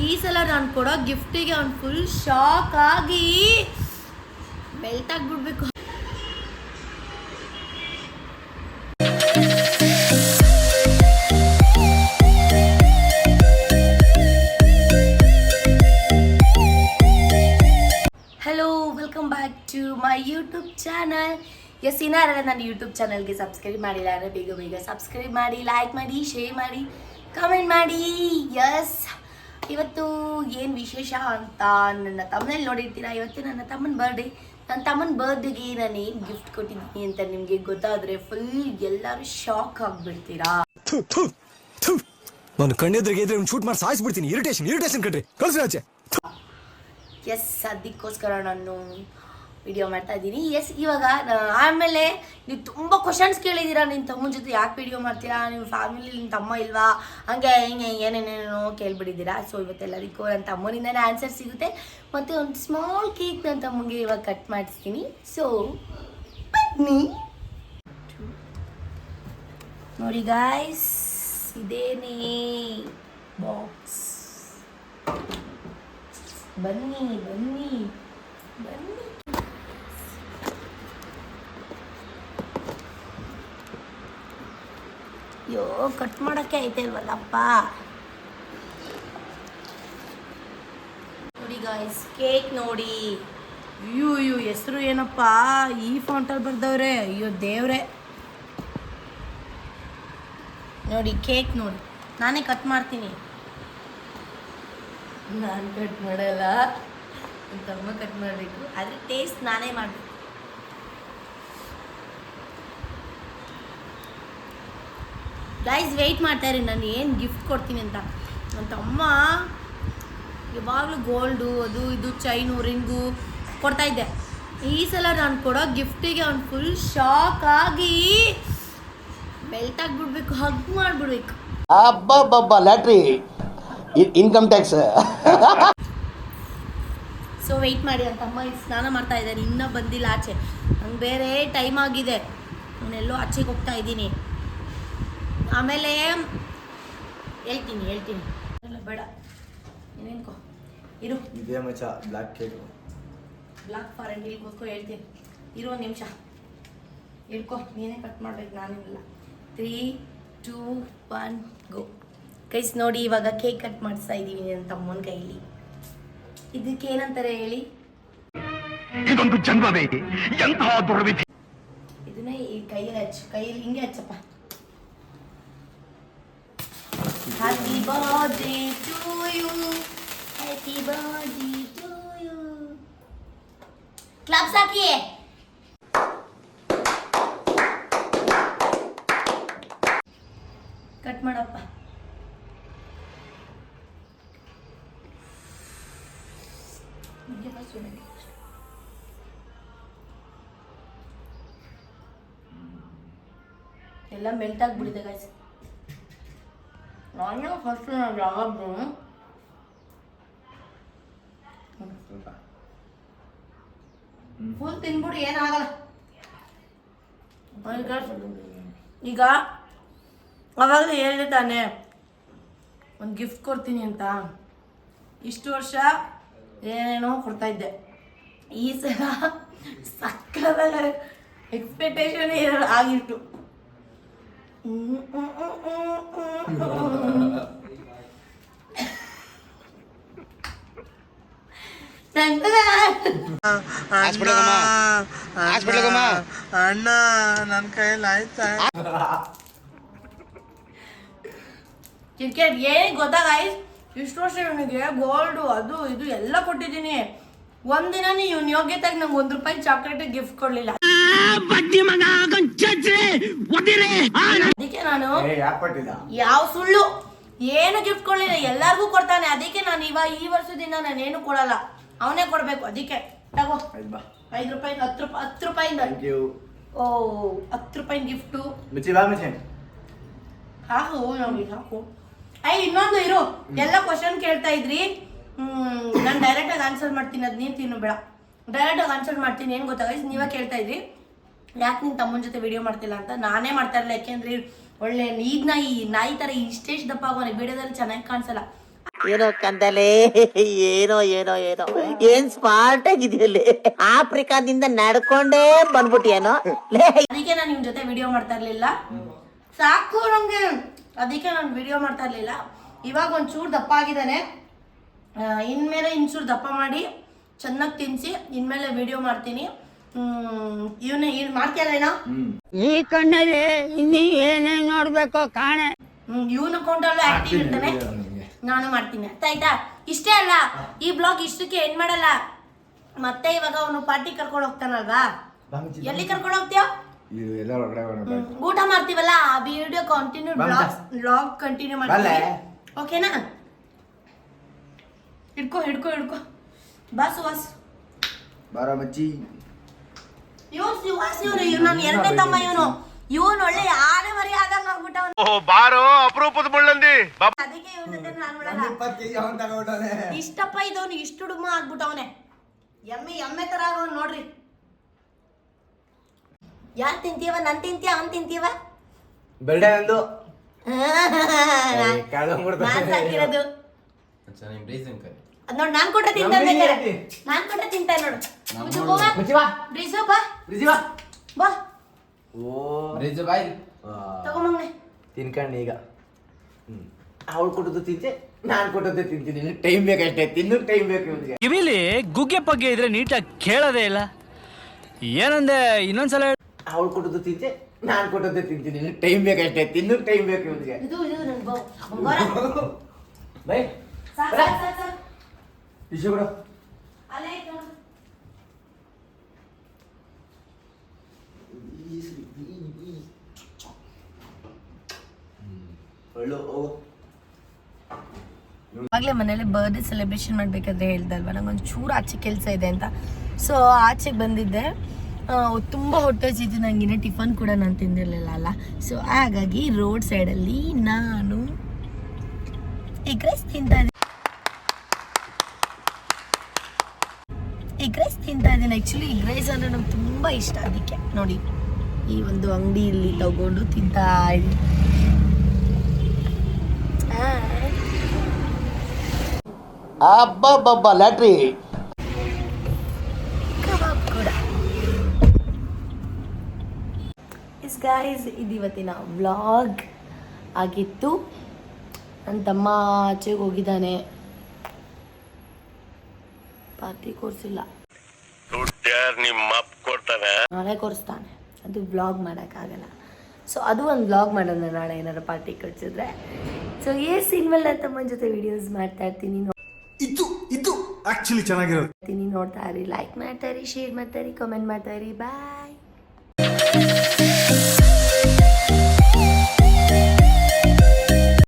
ಈ ಸಲ ನಾನು ಕೊಡೋ ಗಿಫ್ಟಿಗೆ ಅವ್ನು ಫುಲ್ ಶಾಕ್ ಆಗಿ belt ಆಗಿಬಿಡ್ಬೇಕು. Hello welcome back to my YouTube channel yes ಇನ್ನಾರೆಲ್ಲ ನನ್ನ ಯೂಟ್ಯೂಬ್ ಚಾನಲ್ಗೆ ಸಬ್ಸ್ಕ್ರೈಬ್ ಮಾಡಿಲ್ಲ ಅಂದರೆ ಬೇಗ ಬೇಗ ಸಬ್ಸ್ಕ್ರೈಬ್ ಮಾಡಿ ಲೈಕ್ ಮಾಡಿ ಶೇರ್ ಮಾಡಿ ಕಮೆಂಟ್ ಮಾಡಿ. ಎಸ್ ಇವತ್ತು ಏನು ವಿಶೇಷ ಅಂತ ನನ್ನ ತಮ್ಮನಲ್ಲಿ ನೋಡಿರ್ತೀರಾ? ಇವತ್ತು ನನ್ನ ತಮ್ಮನ ಬರ್ಡೇ ನನ್ನ ತಮ್ಮನ ಬರ್ಡೇಗೆ ನಾನು ಏನು ಗಿಫ್ಟ್ ಕೊಟ್ಟಿದ್ದೀನಿ ಅಂತ ನಿಮಗೆ ಗೊತ್ತಾದರೆ ಫುಲ್ ಎಲ್ಲರೂ ಶಾಕ್ ಆಗಿಬಿಡ್ತೀರಾ. ನಾನು ಕಣ್ಣೆದ್ರಿಗೆ ಇದ್ರೆ ಶೂಟ್ ಮಾಡಿ ಸಾಯಿಸ್ಬಿಡ್ತೀನಿ ಇರಿಟೇಷನ್ ಇರಿಟೇಷನ್ ಕಣ್ರಿ. ಕಳ್ಸಿ ಆಚೆ. ಎಸ್ ಅದಕ್ಕೋಸ್ಕರ ನಾನು ವಿಡಿಯೋ ಮಾಡ್ತಾ ಇದ್ದೀನಿ. ಎಸ್ ಇವಾಗ ಆಮೇಲೆ ನೀವು ತುಂಬ ಕ್ವಶನ್ಸ್ ಕೇಳಿದ್ದೀರಾ ನಿನ್ನ ತಮ್ಮನ ಜೊತೆ ಯಾಕೆ ವಿಡಿಯೋ ಮಾಡ್ತೀರಾ? ನೀವು ಫ್ಯಾಮಿಲಿ ನಿನ್ನ ತಮ್ಮ ಇಲ್ವಾ? ಹಂಗೆ, ಹಿಂಗೆ ಏನೇನೇನೋ ಕೇಳ್ಬಿಟ್ಟಿದ್ದೀರಾ. ಸೊ ಇವತ್ತೆಲ್ಲದಕ್ಕೂ ನನ್ನ ತಮ್ಮನಿಂದನೇ ಆನ್ಸರ್ ಸಿಗುತ್ತೆ. ಮತ್ತು ಒಂದು ಸ್ಮಾಲ್ ಕೇಕ್ ನನ್ನ ತಮ್ಮಗೆ ಇವಾಗ ಕಟ್ ಮಾಡಿಸ್ತೀನಿ. ಸೊ ಬನ್ನಿ. ನೋಡಿ ಗಾಯ್ಸ್ ಇದೇನೇ ಬಾಕ್ಸ್ ಬನ್ನಿ ಬನ್ನಿ ಬನ್ನಿ. ಅಯ್ಯೋ ಕಟ್ ಮಾಡಕ್ಕೆ ಐತೆ ಇಲ್ವಲ್ಲಪ್ಪ. ನೋಡಿ ಗಾಯ್ಸ್ ಕೇಕ್ ನೋಡಿ. ಅಯ್ಯೋ ಅಯ್ಯೋ, ಹೆಸರು ಏನಪ್ಪ? ಈ ಫಾಂಟಲ್ಲಿ ಬರ್ದವ್ರೆ. ಅಯ್ಯೋ, ದೇವ್ರೆ. ನೋಡಿ ಕೇಕ್ ನೋಡಿ. ನಾನೇ ಕಟ್ ಮಾಡ್ತೀನಿ. ನಾನು ಕಟ್ ಮಾಡಲ್ಲ. ತಮ್ಮ ಕಟ್ ಮಾಡಬೇಕು. ಆದರೆ ಟೇಸ್ಟ್ ನಾನೇ ಮಾಡಬೇಕು. ಗೈಸ್ ವೆಯ್ಟ್ ಮಾಡ್ತಾ ಇರಿ ನಾನು ಏನು ಗಿಫ್ಟ್ ಕೊಡ್ತೀನಿ ಅಂತ. ನನ್ನ ತಮ್ಮ ಯಾವಾಗಲೂ ಗೋಲ್ಡು ಅದು ಇದು ಚೈನು ರಿಂಗು ಕೊಡ್ತಾ ಇದ್ದೆ. ಈ ಸಲ ನಾನು ಕೊಡೋ ಗಿಫ್ಟಿಗೆ ಅವ್ನು ಫುಲ್ ಶಾಕ್ ಆಗಿ ಬೆಲ್ಟ್ ಆಗಿಬಿಡ್ಬೇಕು ಹಗ್ ಮಾಡಿಬಿಡ್ಬೇಕು. ಅಬ್ಬಬ್ಬಬ್ಬ lottery. Income tax so wait ಮಾಡಿ ಅಂತ ಅಮ್ಮ ಇಲ್ಲಿ ಸ್ನಾನ ಮಾಡ್ತಾ ಇದ್ದಾರೆ ಇನ್ನೂ ಬಂದಿಲ್ಲ ಆಚೆ. ನಂಗೆ ಬೇರೆ ಟೈಮ್ ಆಗಿದೆ. ನಾನೆಲ್ಲೋ ಆಚೆಗೆ ಹೋಗ್ತಾ ಇದ್ದೀನಿ. ಆಮೇಲೆ ಹೇಳ್ತೀನಿ ಹೇಳ್ತೀನಿ. ಬೇಡ. ಏನೇನ್ಕೋ ಇರು. ಇದೇ ಮಚ್ಚ ಬ್ಲಾಕ್ ಕೇಕ್ ಬ್ಲಾಕ್ ಫಾರೆಂಟ್ ಇಲ್ಲಿ ಕೂತ್ಕೊ ಹೇಳ್ತೀನಿ. ಇರು ಒಂದು ನಿಮಿಷ. ಇಳ್ಕೊ ನೀನೇ ಕಟ್ ಮಾಡ್ಬೇಕು ನಾನಿಲ್ಲ ತ್ರೀ ಟೂ ಒನ್ ಗೋ ಕೈಸ್ ನೋಡಿ ಇವಾಗ ಕೇಕ್ ಕಟ್ ಮಾಡಿಸ್ತಾ ಇದ್ದೀವಿ ನನ್ನ ತಮ್ಮನ ಕೈಲಿ. ಇದಕ್ಕೆ ಏನಂತಾರೆ ಹೇಳಿ? ಇದೊಂದು ಜನ್ಮವೇ ಎಂತಹ ದುರ್ವಿಧಿ. ಇದನ್ನೇ ಈ ಕೈಯಲ್ಲಿ ಹಚ್ಚು ಕೈಯಲ್ಲಿ ಹಿಂಗೆ ಹಚ್ಚಪ್ಪ. Happy birthday to you happy birthday to you claps hockey cut ಮಾಡಪ್ಪ. ಎಲ್ಲ ಮೆಲ್ಟ್ ಆಗಿಬಿಡಿದೆ ಗಾಯ್ಸ್ ನಾನು ಫಸ್ಟ್ ನಾನು ಯಾವಾಗಲೂ ಫುಲ್ ತಿನ್ಬಿಡು ಏನಾಗಲ್ಲ ಈಗ ಈಗ ಅವಾಗಲೇ ಹೇಳಿದೆ ತಾನೆ ಒಂದು ಗಿಫ್ಟ್ ಕೊಡ್ತೀನಿ ಅಂತ. ಇಷ್ಟು ವರ್ಷ ಏನೇನೋ ಕೊಡ್ತಾ ಇದ್ದೆ. ಈ ಸಲ ಸಕ್ಕದಾಗ ಎಕ್ಸ್ಪೆಕ್ಟೇಷನ್ ಆಗಿತ್ತು ಅಣ್ಣ ನನ್ನ ಕೈಯಲ್ಲಿ ಆಯ್ತಾ ಕ್ರಿಕೆಟ್ ಏನ್ ಗೊತ್ತಾ ಗೈಸ್ ಇಷ್ಟು ವರ್ಷ ಇವನಿಗೆ ಗೋಲ್ಡು ಅದು ಇದು ಎಲ್ಲ ಕೊಟ್ಟಿದ್ದೀನಿ ಒಂದಿನ ಇವನ್ ಯೋಗ್ಯತೆಗೆ ನಂಗೆ ಒಂದ್ ರೂಪಾಯಿ ಚಾಕ್ಲೇಟ್ ಗಿಫ್ಟ್ ಕೊಡ್ಲಿಲ್ಲ ನಾನು? ಯಾವ ಸುಳ್ಳು? ಏನು ಗಿಫ್ಟ್ ಕೊಡ್ಲಿಲ್ಲ ಎಲ್ಲಾರ್ಗೂ ಕೊಡ್ತಾನೆ. ಅದಕ್ಕೆ ನಾನು ಇವಾಗ ಈ ವರ್ಷದಿಂದ ಏನು ಕೊಡಲ್ಲ. ಅವನೇ ಕೊಡ್ಬೇಕು ಅದಕ್ಕೆ. ತಗೋ. ಐದು ರೂಪಾಯಿ ಹತ್ತು ರೂಪಾಯಿ ಹತ್ತು ರೂಪಾಯಿಂದ. ಓ ಹತ್ತು ರೂಪಾಯಿ ಗಿಫ್ಟು ಹಾಕು ನಮಗೆ ಸಾಕು ಐ ಇನ್ನೊಂದು ಇರು. ಎಲ್ಲ ಕ್ವಶನ್ ಕೇಳ್ತಾ ಇದ್ರಿ. ನಾನು ಡೈರೆಕ್ಟ್ ಆಗಿ ಆನ್ಸರ್ ಮಾಡ್ತೀನಿ ಅದ್ ನೀನ್ ತಿನ್ನು ಬೇಡ. ಡೈರೆಕ್ಟ್ ಆಗಿ ಆನ್ಸರ್ ಮಾಡ್ತೀನಿ ಏನು ಗೊತ್ತಾ guys? ನೀವೇ ಕೇಳ್ತಾ ಇದ್ರಿ. ಯಾಕೆ ನಿನ್ ತಮ್ಮನ ಜೊತೆ ವಿಡಿಯೋ ಮಾಡ್ತಿಲ್ಲ ಅಂತ? ನಾನೇ ಮಾಡ್ತಾ ಇರಲಿಲ್ಲ. ಯಾಕೆಂದ್ರೆ ಒಳ್ಳೆ ಈಗ ನಾಯಿ ನಾಯಿ ತರ ಇಷ್ಟೇಷ್ಟು ದಪ್ಪ ಆಗೋನೆ ವಿಡಿಯೋದಲ್ಲಿ ಚೆನ್ನಾಗಿ ಕಾಣಿಸಲ್ಲ. ಏನೋ ಕಂದಲೆ ಏನೋ ಏನೋ ಏನೋ. ಏನ್ ಸ್ಮಾರ್ಟ್ ಆಗಿದೆಯಲ್ಲಿ ಆಫ್ರಿಕಾದಿಂದ ನಡ್ಕೊಂಡೇ ಬಂದ್ಬಿಟ್ಟಿಯೇನೋ? ಅದಕ್ಕೆ ನಾನು ನಿಮ್ ಜೊತೆ ವಿಡಿಯೋ ಮಾಡ್ತಾ ಇರ್ಲಿಲ್ಲ. ಸಾಕು ನಮ್ಗೆ ಅದಕ್ಕೆ ನಾನು ವಿಡಿಯೋ ಮಾಡ್ತಾ ಇರ್ಲಿಲ್ಲ. ಇವಾಗ ಒಂಚೂರು ದಪ್ಪ ಆಗಿದ್ದಾನೆ. ಇನ್ಮೇಲೆ ಇನ್ಚೂರು ದಪ್ಪ ಮಾಡಿ ಚೆನ್ನಾಗಿ ತಿನ್ಸಿ ಇನ್ಮೇಲೆ ವಿಡಿಯೋ ಮಾಡ್ತೀನಿ. ಇವನ್ನ ಇವ್ ಮಾಡ್ತೀಯಲ್ಲ ಏನೋ? ಈ ಕಣ್ಣಲ್ಲಿ ಇನ್ನಿ ಏನೇನ್ ನೋಡ್ಬೇಕು ಕಾಣೆ. ಇವನು ಇವನ ಅಕೌಂಟಲ್ಲೂ ಆಕ್ಟಿವ್ ಇರ್ತಾನೆ. ನಾನು ಮಾಡ್ತೀನಿ. ಅರ್ಥ ಆಯ್ತಾ? ಇಷ್ಟೇ ಅಲ್ಲ ಈ ಬ್ಲಾಗ್ ಇಷ್ಟಕ್ಕೆ ಎಂಡ್ ಮಾಡಲ್ಲ. ಮತ್ತೆ ಇವಾಗ ಅವನು ಪಾರ್ಟಿ ಕರ್ಕೊಂಡು ಹೋಗ್ತಾನಲ್ವಾ? ಎಲ್ಲಿ ಕರ್ಕೊಂಡು ಹೋಗ್ತೀಯ. ಊಟ ಮಾಡ್ತೀವಲ್ಲ? ಆ ವಿಡಿಯೋ ಕಂಟಿನ್ಯೂ ಬ್ಲಾಗ್ ಕಂಟಿನ್ಯೂ ಮಾಡ್ತೀವಿ ಓಕೆನಾ ಹಿಡ್ಕೊ ಹಿಡ್ಕೊ ಹಿಡ್ಕೊ. ಬಸ್ ಬಸ್. ಬಾರ ಮಚ್ಚಿ. ಇವನು ಸುವಾಸ್ ಇವನು ಇವ್ ನಾನು ಎರಡನೇ ತಮ್ಮ ಇವನು. ಇವನು ಒಳ್ಳೆ ಆನೆ ಮರಿ ಆದಂಗ ಆಗ್ಬಿಟ್ಟವನು. ಓ ಬಾರೋ ಅಪರೂಪದ ಮುಳ್ಳಂದಿ. ಅದಕ್ಕೆ ಇವನ ಜೊತೆ ನಾನು ಬಿಡಲ್ಲ ಇಪ್ಪತ್ತು ಕೆಜಿ ಅವನ್ ತಗೊಂಡವನೆ. ಇಷ್ಟಪ್ಪ ಇದವನು ಇಷ್ಟು ಹುಡುಗ ಆಗ್ಬಿಟ್ಟವನೆ. ಎಮ್ಮೆ ಎಮ್ಮೆ ತರ ಆಗವನ್ ನೋಡ್ರಿ. ಯಾರ್ ತಿಂತೀವ? ನನ್ ತಿಂತೀಯ ಅವನ್ ತಿಂತೀವ? ಬೆಳ್ಡೆ ನಂದು ನಾನ್ ಕಳ್ದೋಗ್ಬಿಡ್ತಾನೆ. ನಾನ್ ಸಾಕಿರೋದು. ಅದ್ ನೋಡ್ ನಾನ್ ಕೊಟ್ಟ ಐತಿ. ನಾನ್ ಕೊಟ್ಟ ತಿಂತ ನೋಡು. ಮುಚ್ಚು ಬಾ. ಬ್ರಿಜು ಬಾ. ಬಾ. ಬಾ. ಓ. ಬ್ರಿಜ್ ಬಾಯ್ ತಗೊಂಬಂಗ್ನೆ ತಿನ್ಕಂಡು ಈಗ. ಅವಳು ಕೊಟ್ಟದ್ದು ತಿಂತೆ ನಾನು ಕೊಟ್ಟದ್ದು ತಿಂತೀನಿ. ಟೈಮ್ ಬೇಕಷ್ಟೇ ತಿನ್ನು ಟೈಮ್ ಬೇಕು ಇವನಿಗೆ. ಕಿವಿಲಿ ಗುಗ್ಗೆ ಪಗ್ಗೆ ಇದ್ರೆ ನೀಟಾಗಿ ಕೇಳೋದೇ ಇಲ್ಲ. ಏನಂದೆ ಇನ್ನೊಂದ್ಸಲ. ಅವಳು ಕೊಟ್ಟದ್ದು ತಿಂತೆ ನಾನು ಕೊಟ್ಟದ್ದು ತಿಂತೀನಿ. ಟೈಮ್ ಬೇಕಷ್ಟೇ ತಿನ್ನು ಟೈಮ್ ಬೇಕು ಇವನಿಗೆ. ಇದು ಇದು ನನ್ ಬೋ. ಇಶು ಬಿಡು ಇವಾಗಲೇ ಮನೇಲಿ ಬರ್ಡೇ ಸೆಲೆಬ್ರೇಷನ್ ಮಾಡ್ಬೇಕಾದ್ರೆ ಹೇಳ್ದಲ್ವ? ನಂಗೊಂದು ಚೂರು ಆಚೆ ಕೆಲಸ ಇದೆ ಅಂತ. ಸೊ ಆಚೆಗೆ ಬಂದಿದ್ದೆ. ತುಂಬ ಹೊಟ್ಟೆ ಹಸಿತು ನಂಗೆ ಇನ್ನೂ ಟಿಫನ್ ಕೂಡ ನಾನು ತಿಂದಿರಲಿಲ್ಲ ಅಲ್ಲ. ಸೊ ಹಾಗಾಗಿ ರೋಡ್ ಸೈಡಲ್ಲಿ ನಾನು ಎಗ್ ರೈಸ್ ತಿಂತಾ ಇದ್ದೀನಿ ಎಗ್ ರೈಸ್ ತಿಂತಾ ಇದ್ದೀನಿ ಆ್ಯಕ್ಚುಲಿ ರೈಸ್ ಅಂದರೆ ನಂಗೆ ತುಂಬ ಇಷ್ಟ ಅದಕ್ಕೆ. ನೋಡಿ ಈ ಒಂದು ಅಂಗಡಿಯಲ್ಲಿ ತಗೊಂಡು ತಿಂತಾ ಇದ್ದೀನಿ ಅಬ್ಬಬ್ಬಬ್ಬ ಲ್ಯಾಟ್ರಿ. ಕಬಾಬ್ ಕೂಡ. ಇಸ್ ಗಾಯ್ಸ್ ಇದು ಇವತ್ತಿನ ವ್ಲಾಗ್ ಆಗಿತ್ತು. ನನ್ನ ತಮ್ಮ ಆಚೆಗೆ ಹೋಗಿದ್ದಾನೆ. ಪಾರ್ಟಿ ಕೊಡ್ತಾನೆ ನಾಳೆ ಕೊಡಿಸ್ತಾನೆ. ಅದು ಬ್ಲಾಗ್ ಮಾಡೋಕ್ಕಾಗಲ್ಲ. ಸೊ ಅದು ಒಂದು ಬ್ಲಾಗ್ ಮಾಡೋಣ ನಾಳೆ ಏನಾದ್ರು ಪಾರ್ಟಿ ಕೊಡ್ಸಿದ್ರೆ. ಸೊ ಏ ಸಿನಿಮಲ್ ನನ್ನ ತಮ್ಮನ ಜೊತೆ ವಿಡಿಯೋಸ್ ಮಾಡ್ತಾ ಇರ್ತೀನಿ. ಇದು ಇದು ಆಕ್ಚುಲಿ ಚೆನ್ನಾಗಿರೋದು. ನೋಡ್ತಾ ಇರಿ. ಲೈಕ್ ಮಾಡ್ತಾ ಇರಿ ಶೇರ್ ಮಾಡ್ತಾ ಇರಿ ಕಮೆಂಟ್ ಮಾಡ್ತಾ ಇರಿ. ಬಾಯ್